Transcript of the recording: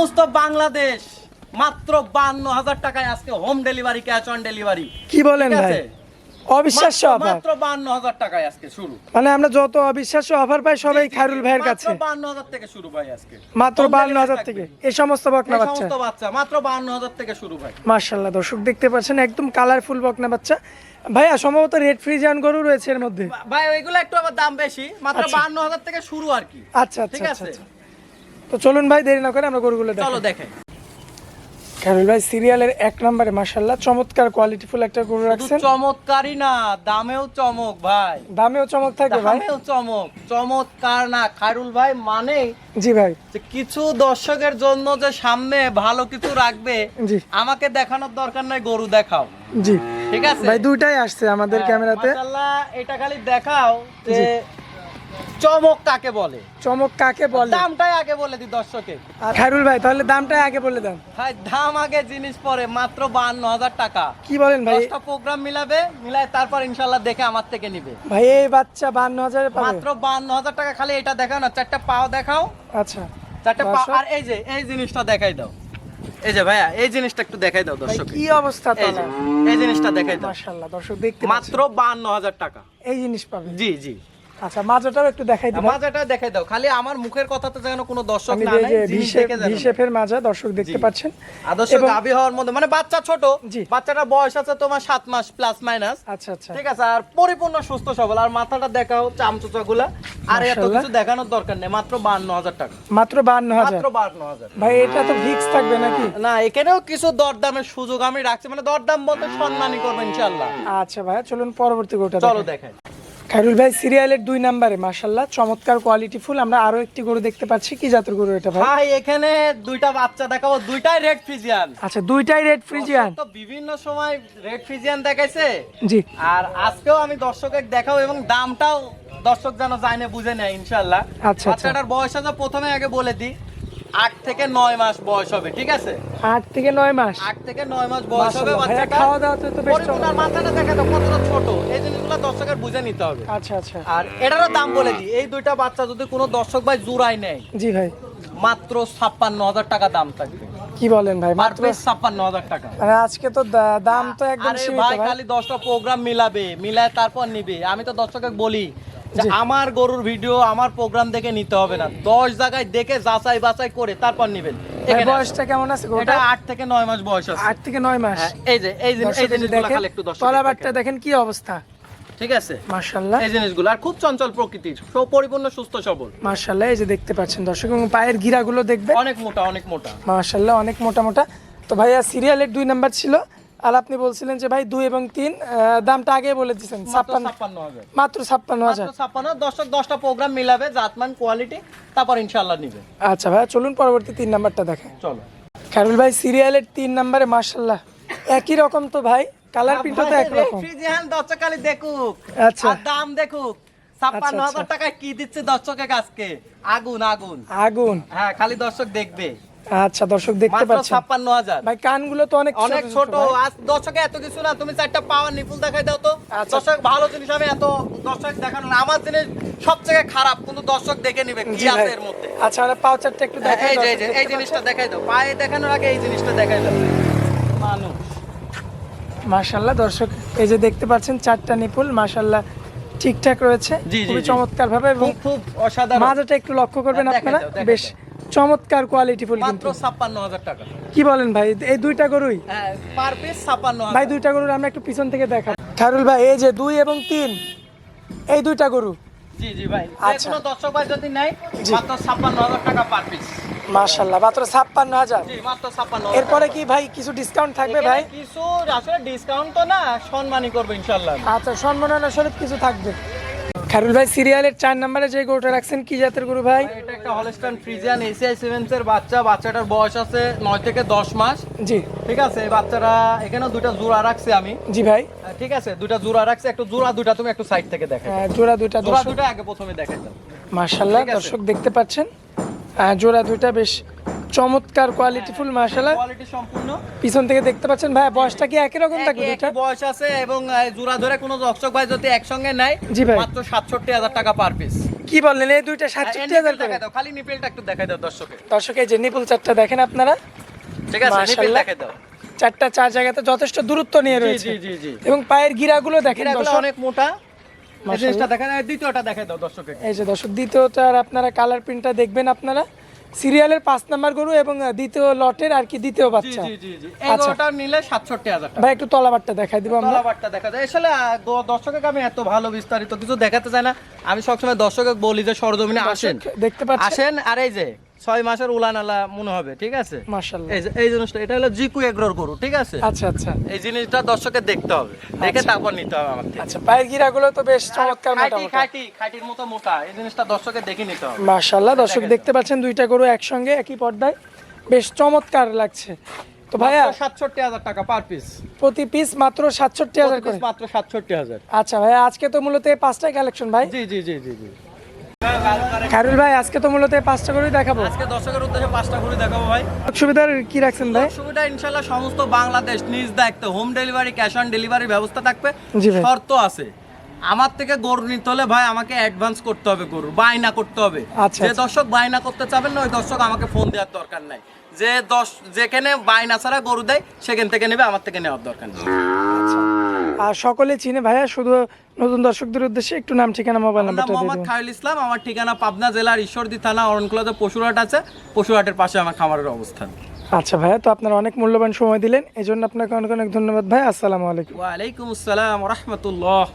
সমস্ত বাংলাদেশ মাত্র বান্ন হাজার টাকায় আজকে home delivery cash on delivery কি বলেন ভাই? অবিশ্বাস্য অফার। মাত্র টাকায় আজকে শুরু। মানে আমরা যত অবিশ্বাস্য অফার পাই সবাই খায়রুল ভাইয়ের কাছে। মাত্র থেকে শুরু ভাই আজকে। মাত্র Home বান্ন delivery হাজার থাকবে। থেকে। এই সমস্ত বকনা বাচ্চা। সমস্ত বাচ্চা মাত্র বান্ন হাজার থেকে শুরু ভাই। মার্শাল্লাহ দর্শক দেখতে পাচ্ছেন একদম কালারফুল বকনা বাচ্চা। ভাইয়া সম্ভবত রেড ফ্রিজিয়ান গরু রয়েছে এর মধ্যে। ভাই ওইগুলো একটু আবার দাম বেশি। মাত্র আচ্ছা। বান্ন হাজার থেকে শুরু আর কি। আচ্ছা আচ্ছা ঠিক আচ্ছা আছে? আচ্ছা। তো চলুন ভাই দেরি না করে আমরা গরুগুলো চলো দেখি দেখে খায়রুল ভাই সিরিয়ালের এক নম্বরে মার্শাল্লাহ চমৎকার কোয়ালিটিফুল একটা গরু রাখছেন। চমৎকারই না দামেও চমক ভাই। দামেও চমক থাকবে ভাই। দামেও চমক চমৎকার না। খায়রুল ভাই মানে জি ভাই। কিছু দর্শকের জন্য যে সামনে ভালো কিছু রাখবে জি। আমাকে দেখানোর দরকার নাই গরু দেখাও। জি। ঠিক আছে? ভাই দুইটাই আসছে আমাদের হ্যাঁ, ক্যামেরাতে। মাশাআল্লাহ, এটা খালি দেখাও যে। চমক কাকে বলে? চমক কাকে বলে? দামটাই আগে বলে দি দর্শকে। আর খায়রুল ভাই তাহলে দামটা আগে বলে দেন। ভাই দাম আগে জিনিস পরে মাত্র বান্ন হাজার টাকা। কি বলেন ভাই? দশটা প্রোগ্রাম মিলাবে মিলাই তারপর ইনশাল্লাহ দেখে আমার থেকে নিবে। ভাই এই বাচ্চা বান্ন হাজারে মাত্র বান্ন হাজার টাকা খালি এটা দেখাও না চারটা পাও দেখাও। আচ্ছা। চারটা পা আর এই যে এই জিনিসটা দেখাই দাও। এই যে ভাইয়া এই জিনিসটা একটু দেখাই দাও দর্শক। কি অবস্থা এই তাহলে? এই জিনিসটা দেখাই দাও। মাশাআল্লাহ দর্শক দেখতে মাত্র বান্ন হাজার টাকা। এই জিনিস পাবে জি জি। আচ্ছা মাজাটাও একটু দেখাই মাজাটা দেখাই দাও। খালি আমার মুখের কথাতে যেন কোনো দর্শক না নেয়। মাজা দর্শক দেখতে পাচ্ছেন। আদর্শ গাভী হওয়ার মধ্যে মানে বাচ্চা ছোট জি। বাচ্চাটার বয়স আছে তোমার সাত মাস প্লাস মাইনাস আচ্ছা আচ্ছা। ঠিক আছে আর পরিপূর্ণ সুস্থ সবল। আর মাথাটা দেখাও চামচুচা গুলা আর এত কিছু দেখানোর দরকার নেই মাত্র বান্ন হাজার টাকা। মাত্র বান্ন হাজার। মাত্র বান্ন হাজার। ভাই এটা তো ফিক্স থাকবে নাকি? না এখানেও কিছু দরদামের সুযোগ আমি রাখছি। মানে দরদাম বলতে সম্মানই করব ইনশাল্লাহ আচ্ছা ভাই চলুন পরবর্তী গোটা চলো দেখাই। দেখাই খায়রুল ভাই সিরিয়ালের দুই নাম্বারে মাশাল্লাহ চমৎকার কোয়ালিটি ফুল। আমরা আরও একটি গরু দেখতে পাচ্ছি। কি জাতের গরু এটা ভাই? ভাই এখানে দুইটা বাচ্চা দেখাবো। দুইটাই রেড ফ্রিজিয়ান আচ্ছা দুইটাই রেড ফ্রিজিয়ান তো বিভিন্ন সময় রেড ফ্রিজিয়ান দেখাইছে। জি। আর আজকেও আমি দর্শকের দেখাও এবং দামটাও দর্শক যেন জানে বুঝে নেয় ইনশাল্লাহ আচ্ছা, আচ্ছা। বাচ্চাটার বয়স আছে প্রথমে আগে বলে দিই। আট থেকে নয় মাস বয়স হবে ঠিক আছে? আট থেকে নয় মাস? আট থেকে নয় মাস বয়স হবে খাওয়া দাওয়া তো তো বেশ পরিপূর্ণ মাথাটা দেখা দাও কতটা ছোট। এই জিনিসগুলো দর্শকের বুঝে নিতে হবে। আচ্ছা আচ্ছা। আর এটারও দাম বলে দিই এই দুইটা বাচ্চা যদি কোনো দর্শক ভাই জুড়াই নেয় জি ভাই। মাত্র ছাপ্পান্ন হাজার টাকা দাম থাকবে। কি বলেন ভাই মাত্র পিস ছাপ্পান্ন হাজার টাকা। আজকে তো দাম তো একদম সীমিত ভাই খালি দশটা প্রোগ্রাম মিলাবে মিলায় তারপর নিবে। আমি তো দর্শকে বলি। আমার গরুর ভিডিও আমার প্রোগ্রাম দেখে নিতে হবে না। দশ জায়গায় দেখে যাচাই বাছাই করে তারপর নিবেন। ভাই এখানে বয়সটা কেমন আছে এটা আট থেকে নয় মাস বয়স আছে। আট থেকে নয় মাস। হ্যাঁ, এই যে এই এই জিনিসগুলো দেখেন। একটু তলাবারটা দেখেন। কি অবস্থা। ঠিক আছে? এই জিনিসগুলো আর খুব চঞ্চল প্রকৃতির পরিপূর্ণ সুস্থ সবল। এই যে দেখতে পাচ্ছেন দর্শক এবং পায়ের গিরাগুলো অনেক মোটা অনেক মোটা। মাশাল্লাহ অনেক মোটা মোটা। তো ভাইয়া সিরিয়ালের দুই নাম্বার ছিল। আর আপনি বলছিলেন যে ভাই দুই এবং তিন দামটা আগে বলে দিচ্ছেন মাত্র ছাপ্পান্ন। হাজার। মাত্র ছাপ্পান্ন হাজার। ছাপ্পান্ন দশটা দশটা প্রোগ্রাম মিলাবে জাতমান কোয়ালিটি তারপর ইনশাল্লাহ নিবে। আচ্ছা ভাইয়া চলুন পরবর্তী তিন নাম্বারটা দেখেন। চলো। খারুল ভাই সিরিয়ালের তিন নাম্বারে মাশাল্লাহ একই রকম তো ভাই কালার প্রিন্টও তো একরকম। দর্শক খালি দেখুক। আচ্ছা। দাম দেখুক। ছাপ্পান্ন আচ্ছা, হাজার আচ্ছা। টাকায় কি দিচ্ছে দর্শকের আজকে আগুন আগুন। আগুন। হ্যাঁ খালি দর্শক দেখবে। আচ্ছা দর্শক দেখতে পাচ্ছেন। ছাপ্পান্ন হাজার। ভাই কানগুলো তো অনেক অনেক ছোট। আজ দর্শকে এত কিছু না তুমি চারটা পাওয়ার নিপুল দেখাই দাও তো। আচ্ছা। দর্শক ভালো জিনিস আমি এত দর্শক দেখানো না আমার জিনিস সবথেকে খারাপ কিন্তু দর্শক দেখে নিবে কি আছে এর মধ্যে। আচ্ছা আমরা পাউচারটা একটু হ্যাঁ, দেখাই এই যে এই যে এই জিনিসটা দেখাই দাও। পায়ে দেখানোর আগে এই জিনিসটা দেখাই দাও। মানুষ। মাশাল্লাহ দর্শক এই যে দেখতে পাচ্ছেন চারটা নিপুল মাশাল্লাহ ঠিকঠাক রয়েছে। খুবই চমৎকার ভাবে এবং খুব অসাধারণ। মাজাটা একটু লক্ষ্য করবেন হ্যাঁ, আপনারা। বেশ চমৎকার কোয়ালিটিফুল মাত্র কিন্তু। ছাপ্পান্ন হাজার টাকা। কি বলেন ভাই এই দুইটা গরুই? হ্যাঁ পার পিস ছাপ্পান্ন ভাই দুইটা গরুর আমরা একটু পিছন থেকে দেখা খারুল ভাই এই যে দুই এবং তিন এই দুইটা গরু? জি জি ভাই। আচ্ছা। কোনো দর্শক ভাই যদি জি। মাত্র ছাপ্পান্ন হাজার টাকা পার পিস মাশাল্লাহ মাত্র ছাপ্পান্ন হাজার। জি মাত্র ছাপ্পান্ন এরপরে কি ভাই কিছু ডিসকাউন্ট থাকবে ভাই? কিছু আসলে ডিসকাউন্ট তো না সম্মানই করব ইনশাল্লাহ আচ্ছা সম্মাননা স্বরূপ কিছু থাকবে। খারুল ভাই সিরিয়ালের চার নম্বরে যে গরুটা রাখছেন কি জাতের গরু ভাই? এটা একটা হলস্টাইন ফ্রিজিয়ান এসিআই সেভেন্স এর বাচ্চা। বাচ্চাটার বয়স আছে নয় থেকে দশ মাস। জি। ঠিক আছে এই বাচ্চাটা এখানেও দুইটা জোড়া রাখছি আমি। জি ভাই। ঠিক আছে দুইটা জোড়া রাখছি। একটু জোড়া দুইটা তুমি একটু সাইড থেকে দেখো। আহ, জোড়া দুইটা জোড়া দুটো আগে প্রথমে দেখাই দাও আছে। দর্শক দেখতে পাচ্ছেন। জোড়া দুইটা বেশ চমৎকার কোয়ালিটিফুল মাশাল্লাহ কোয়ালিটি সম্পূর্ণ। পিছন থেকে দেখতে পাচ্ছেন ভাই বয়সটা কি একই রকম থাকবে দুইটা? একই বয়স আছে এবং জোড়া ধরে কোনো দর্শক ভাই যদি একসঙ্গে নেয় জি ভাই। মাত্র সাতষট্টি হাজার টাকা পার পিস কি বললেন এই দুইটা সাতষট্টি হাজার করে? দেখাই দাও খালি নিপেলটা একটু দেখাই দাও দর্শকে দর্শক এই যে নিপুল চারটা দেখেন আপনারা? ঠিক আছে নিপেল দেখাই দাও। চারটা চার জায়গাতে যথেষ্ট দূরত্ব নিয়ে রয়েছে জি জি জি। এবং পায়ের গিরাগুলো দেখেন দর্শক। অনেক মোটা। এই। জিনিসটা দেখাই দাও দ্বিতীয়টা দেখাই দাও দর্শকে এই যে দর্শক দ্বিতীয়টার আপনারা কালার প্রিন্টটা দেখবেন আপনারা। সিরিয়ালের পাঁচ নাম্বার গরু এবং দ্বিতীয় লটের আর কি দ্বিতীয় বাচ্চা। আচ্ছা। নিলে সাতষট্টি হাজার টাকা। ভাই একটু তলাবারটা দেখাই দিব আমরা। তলাবারটা দেখা যায়। আসলে দর্শকের আমি এত ভালো বিস্তারিত কিছু দেখাতে চাই না। আমি সবসময় দর্শকে বলি যে সরজমিনে আসেন। দেখতে পাচ্ছেন। আসেন আর এই যে ছয় মাসের উলানালা মনে হবে ঠিক আছে? এই জিনিসটা এটা হলো জিকু এগ্রোর গরু ঠিক আছে? আচ্ছা আচ্ছা। এই জিনিসটা দর্শকের দেখতে হবে। দেখে তারপর নিতে হবে আমার আচ্ছা পায়ের গিরাগুলো তো বেশ চমৎকার মোটামুটি। খাঁটি খাঁটির মতো মোটা এই জিনিসটা দর্শকের দেখে নিতে হবে। মাশাআল্লাহ দর্শক দেখতে পাচ্ছেন দুইটা গরু একসঙ্গে একই পর্দায়। বেশ চমৎকার লাগছে। তো ভাইয়া সাতষট্টি হাজার টাকা পার পিস প্রতি পিস মাত্র সাতষট্টি হাজার মাত্র সাতষট্টি হাজার। আচ্ছা ভাইয়া আজকে তো মূলত পাঁচটাই কালেকশন ভাই? জি জি জি জি জি। খায়রুল ভাই আজকে তো মূলত পাঁচটা গরুই দেখাবো। আজকে দর্শকের উদ্দেশ্যে পাঁচটা করে দেখাবো ভাই। সুবিধার কি রাখছেন ভাই? সুবিধা ইনশাল্লাহ সমস্ত বাংলাদেশ নিজ দায়িত্ব home delivery cash on delivery ব্যবস্থা থাকবে। শর্ত আছে। আমার থেকে গরু নিতে হলে ভাই আমাকে অ্যাডভান্স করতে হবে গরু বায়না করতে হবে। আচ্ছা, যে আচ্ছা। দর্শক বায়না করতে চাবেন না ওই দর্শক আমাকে ফোন দেওয়ার দরকার নাই। যে দশ যেখানে বায়না ছাড়া গরু দেয় সেখান থেকে নেবে আমার থেকে নেওয়ার দরকার নেই। আর সকলে চিনে ভাইয়া শুধু নতুন দর্শকদের উদ্দেশ্যে একটু নাম ঠিকানা মোবাইল নাম্বারটা দিয়ে মোহাম্মদ খায়রুল ইসলাম আমার ঠিকানা পাবনা জেলার ঈশ্বরদী থানা অরণকুলাতে পশুরহাট আছে। পশুরহাটের পাশে আমার খামারের অবস্থান। আচ্ছা ভাইয়া তো আপনারা অনেক মূল্যবান সময় দিলেন এই জন্য আপনাকে অনেক অনেক ধন্যবাদ ভাই আসসালামু আলাইকুম। ওয়ালাইকুম আসসালাম রহমতুল্লাহ।